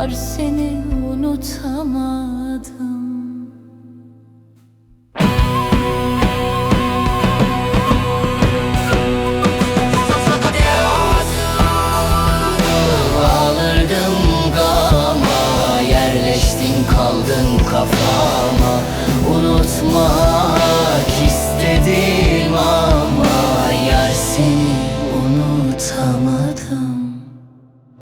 Yar seni unutamadım. Alırdım Yerleştin kaldın kafama. Unutmak